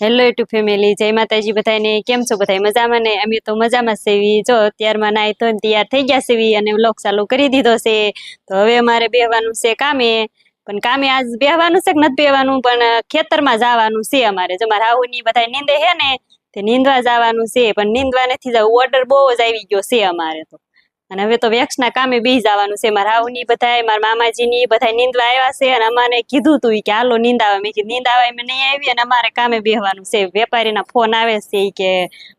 Hello two family જય માતાજી બધાને. કેમ છો બધા મજામાં ને? અમે તો મજામાં સેવી. જો, અત્યારમાં નાય તો તૈયાર થઈ ગયા સેવી અને વ્લોગ ચાલુ કરી દીધો છે. તો હવે અમારે બેહવાનું છે કામે. પણ કામે આજ બેહવાનું છે કે નથી બેહવાનું? પણ ખેતરમાં જવાનું છે અમારે. જો મારા હાહુની બધા નીંદે હે ને, તે નીંદવા જવાનું છે. પણ નીંદવા નથી જવું. ઓર્ડર બહુ જ આવી ગયો છે અમારે તો. અને હવે તો વેક્સના કામે બી જવાનું છે. મારા હાહુની બધાય મારા મામાજીની બધા નીંદવા આવ્યા છે અને અમારે કીધું તું કે હાલો નીંદાવા મેં કીધું આવે. નહીં આવી અને અમારે કામે બેહવાનું છે. વેપારીના ફોન આવે છે કે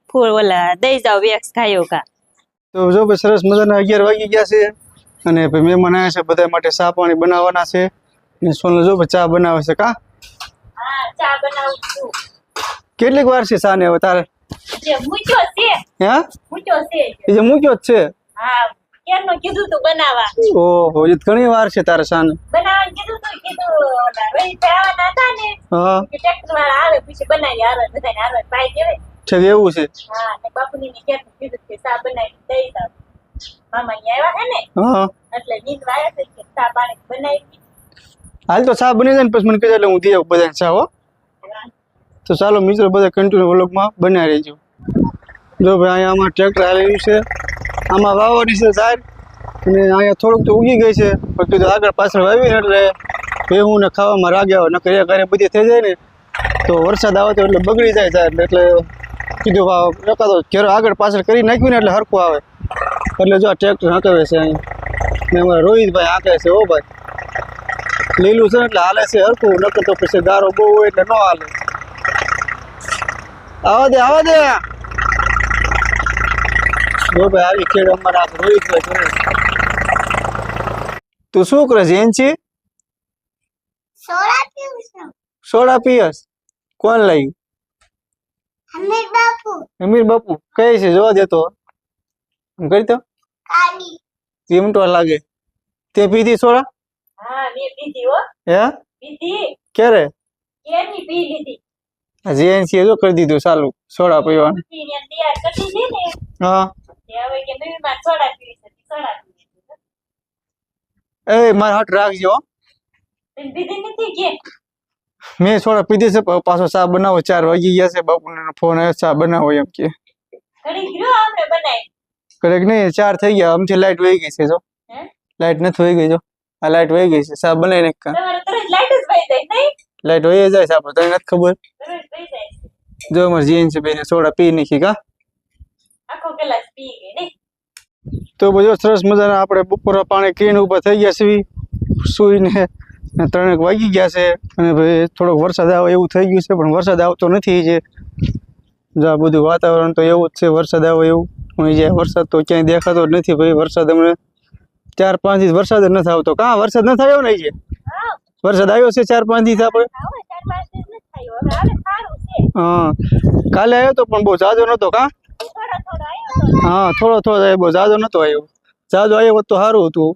ફૂલ ઓલા દઈ જાઓ વેક્સ ખાયો કા. તો જો સરસ મજાના અગિયાર વાગી ગયા છે અને ભાઈ મહેમાન આવ્યા છે બધા માટે ચા પાણી બનાવવાના છે. ને સોનલ જો ચા બનાવે છે કા? હા ચા બનાવું છું. કેટલીક વાર છે ચા ને હવે તારે? મૂક્યો છે? હે? મૂક્યો છે. મૂક્યો જ છે? હા ક્યારનો કીધું તું બનાવવા. ઓહો એ ઘણી વાર છે તારે ચા બનાવવાનું કીધું તું કીધું રોહિત આવવાના હતા ને હા. ટ્રેક્ટર વાળા આવે પછી બનાવી આવે બધાને આવે ભાઈ કહેવાય. છે એવું છે. હા ને બાપુની ને ક્યારનું કીધું કે ચા બનાવી દઈ જાવ મામા અહીંયા આવ્યા છે ને હા. એટલે નીંદ આવ્યા છે કે ચા પાણી બનાવી હાલ તો ચા બની જાય ને પછી મને કહેજો એટલે હું દઈ આવું બધાને હો. તો ચાલો મિત્રો બધા કન્ટિન્યુ વ્લોગમાં બનાવી રહેજો. જો ભાઈ અહીંયા આમાં ટ્રેક્ટર આવેલું છે. આમાં વાવવાની છે સાર અને અહીંયા થોડુંક તો ઉગી ગઈ છે, પણ કીધું આગળ પાછળ વાવી એટલે ભેહું ને ખાવામાં રાગ્યા નકર ઘરે હારે બધી થઈ જાય ને, તો વરસાદ આવે તો એટલે બગડી જાય સાર એટલે કીધું વાવ તો ઘેર આગળ પાછળ કરી નાખ્યું ને એટલે હરખું આવે. એટલે જો આ ટ્રેક્ટર હાંકવે છે અહીં. ને અમારા રોહિતભાઈ હાંકે છે ઓ ભાઈ. લીલું છે એટલે હાલે છે હરખું, નકર તો પછી ગારો બહુ હોય એટલે ન હાલે. આવા દે આવા દે. જો ભાઈ આવી ખેડ અમારા રોહિતભાઈ તું શું કરે છે એનચી? સોડા પીયસ? કોણ લઈ બાપુ. અમીર બાપુ. કઈ છે જોવા દેતો એમ કરી તો કાલી. ચીમટો લાગે. તે પીધી સોડા? હા મેં પીધી હો. હે? પીધી. ક્યારે? જે પી લીધી? જો કરી દીધું ચાલુ. સોડા પીવાનું. પીને તૈયાર કરી દીધી ને. હા. હવે કે મમ્મી માં સોડા પીવી છે સોડા પીવી એ મારા હાથ રાખજો. પીધી નથી કે? મેં સોડા પીધી છે પાછો ચા બનાવો ચાર વાગી ગયા છે બાપુને ફોન આવ્યો ચા બનાવો એમ કે. કરેક નહીં ચાર થઈ ગયા આમથી લાઈટ વહી ગઈ છે જો. લાઇટ લાઈટ નથી વહી ગઈ જો. આ લાઈટ વહી ગઈ છે ચા બનાવી નાખ તમારે લાઈટ વહી જાય છે આપણે તને નથી ખબર. જો અમારે જીન છે બેને સોડા પી નાખી કા. પી ગઈ તો બધો સરસ મજાના આપણે બપોરા પાણી ક્લીન ઊભા થઈ ગયા છીએ. સુઈને ને ત્રણેક વાગી ગયા છે. અને ભાઈ થોડોક વરસાદ આવે એવું થઈ ગયું છે પણ વરસાદ આવતો નથી જે આ બધું વાતાવરણ તો એવું જ છે વરસાદ આવે એવું. પણ જે વરસાદ તો ક્યાંય દેખાતો જ નથી ભાઈ. વરસાદ અમને ચાર પાંચ દિવસ વરસાદ જ નથી આવતો. કાં વરસાદ નથી આવ્યો ને જે વરસાદ આવ્યો છે ચાર પાંચ દિવસ આપણે? થયો. હા. કાલે આવ્યો તો પણ બહુ જાજો નહોતો કાં? હા થોડો થોડો આવ્યો જાજો નતો આવ્યો. જાજો આવ્યો તો સારું હતું.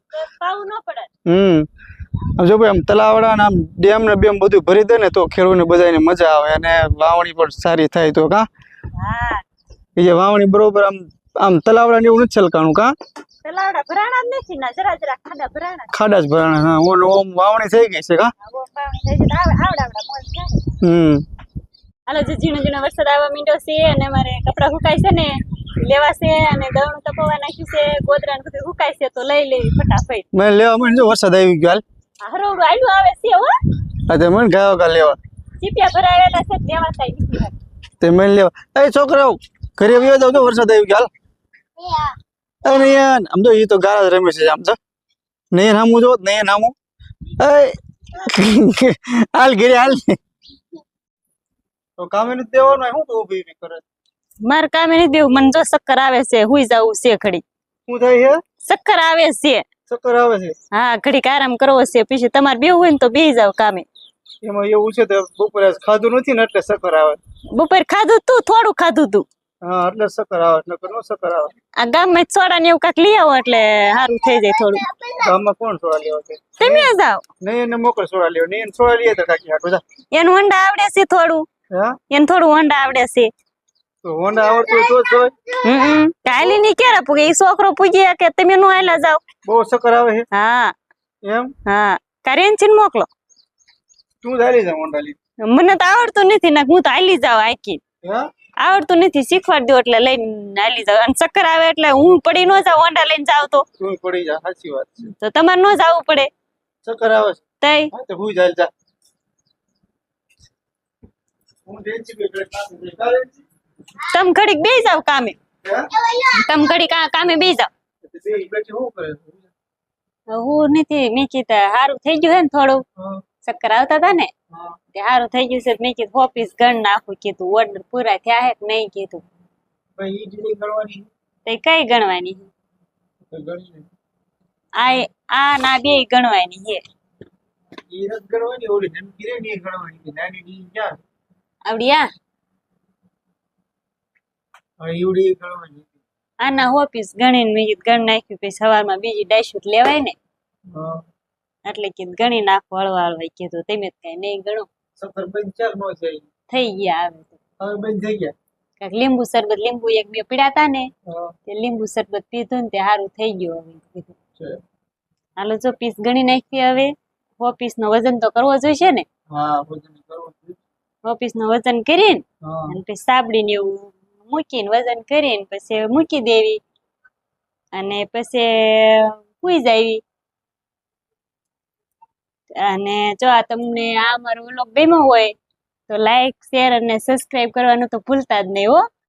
હમ. જો ભાઈ આમ તલાવડા ને આમ ડેમ ને બેમ બધું ભરી દે ને તો ખેડૂતને બધાને મજા આવે અને વાવણી પણ સારી થાય તો કા? એ જે વાવણી બરોબર આમ આમ તલાવડા ને એવું નથી છલકાણું કા? ખાડા જ. ભરાણા હા ઓમ ઓમ વાવણી થઈ ગઈ છે કા? હમ. હાલો જે ઝીણો ઝીણો વરસાદ આવવા માંડ્યો છે અને અમારે કપડા સુકાય છે ને લેવા છે અને દવણું તપવા નાખ્યું છે ગોદરા ને બધું સુકાય છે તો લઈ લેવી ફટાફટ. મને લેવા મને જો વરસાદ આવી ગયો હાલ. આ આયલું આવે છે હો. હા તે મને ગયા કા લેવા. ચીપિયા ભરાયેલા છે લેવા થાય તે મને લેવા. એ છોકરાઓ ઘરે આવ્યો તો વરસાદ આવી ગયો હાલ. અરે યાર આમ તો એ તો ગાળા જ રમે છે આમ તો. નહીં નામું જો નહીં નામું એ. હાલ ઘરે હાલ. તો કામે નથી દેવાનું શું તો ઊભી ઊભી કરે? મારે કામે નહીં દેવું. મને જો ચક્કર આવે છે હુઈ જવું છે ઘડી શું થાય છે? ચક્કર આવે છે. ચક્કર આવે છે? હા ઘડીક આરામ કરવો છે. પછી તમારે બેવું હોય ને તો બેહી જાવ કામે. એમાં એવું છે તો બપોરે ખાધું નથી ને એટલે ચક્કર આવે. બપોરે ખાધું તું થોડું ખાધું તું. હા એટલે ચક્કર આવે નકર નો ચક્કર આવે. આ ગામમાં સોડા ને એવું કાક લઈ આવો એટલે સારું થઈ જાય થોડું ગામમાં કોણ સોડા લેવા છે તમે જાઓ નહીં એને મોકલ સોડા લેવા નહીં એને સોડા લઈએ તો કાકી હાટો જા. એનું અંડા આવડે છે થોડું. હા? એને થોડું અંડા આવડે છે. હોન્ડા આવડતું તો જ જવાય હમ કાલી ની ક્યારે પૂગે? ઈ છોકરો પૂગ્યા કે તમે નો આયલા જાવ બહુ ચક્કર આવે છે. હા. એમ? હા. કારેન છીન મોકલો. તું ચાલી જા હોન્ડા લઈ મને તો આવડતું નથી ને હું તો આલી જાવ આખી. આવડતું નથી શીખવાડ દો એટલે લઈને આલી જાવ અને ચક્કર આવે એટલે હું પડી નો જાવ ઓંડા લઈને જાવ તો. તું પડી જા સાચી વાત છે. તો તમારે નો જાવું પડે. ચક્કર આવે તઈ? હા તો જાય જા હું રેન્જી બે કામ કરે કાલે તમ ઘડીક બે જાવ કામે. તમ ઘડીક કામે બે જાવ. હું નથી મેં કીધું સારું થઈ ગયું હે ને થોડું. ચક્કર આવતા હતા ને તે સારું થઈ ગયું છે મેં કીધું ઓફિસ ગણ નાખું કીધું ઓર્ડર પૂરા થયા હે કે નહીં કીધું. તે કઈ ગણવાની આ આ ના બે ગણવાની હે ગણવાની ઓલી નનકી રે ને એ ગણવાની નાની ડી ક્યાં? આવડી આ? હવે ઈવડી ગણવાની આના ગણીને મેં કીધું ગણ નાખ્યું પછી સવારમાં બીજી ડાયશૂટ લેવાય ને. એટલે કીધું ગણી નાખો હળવા હળવા કીધું તમે જ કઈ નહીં ગણો. નો થઈ? ગયા હવે બંધ થઈ ગયા? કાંઈક લીંબુ શરબત લીંબુ એક બે પીડાતા ને. તે લીંબુ શરબત પીધું ને તે સારું થઈ ગયું હવે કીધું. હાલો જો પીસ ગણી નાખી હવે. ઓફિસ નો વજન તો કરવો જોઈશે ને. હા બધું કરવું. ઓફિસનું વજન કરીને અને પછી સાબડીને એવું મૂકીને વજન કરીને પછી મૂકી દેવી અને પછી સુઈ જાવી. અને જો આ તમને આ અમારો વ્લોગ ગમ્યો હોય તો લાઈક શેર અને સબસ્ક્રાઇબ કરવાનું તો ભૂલતા જ નહીં હો.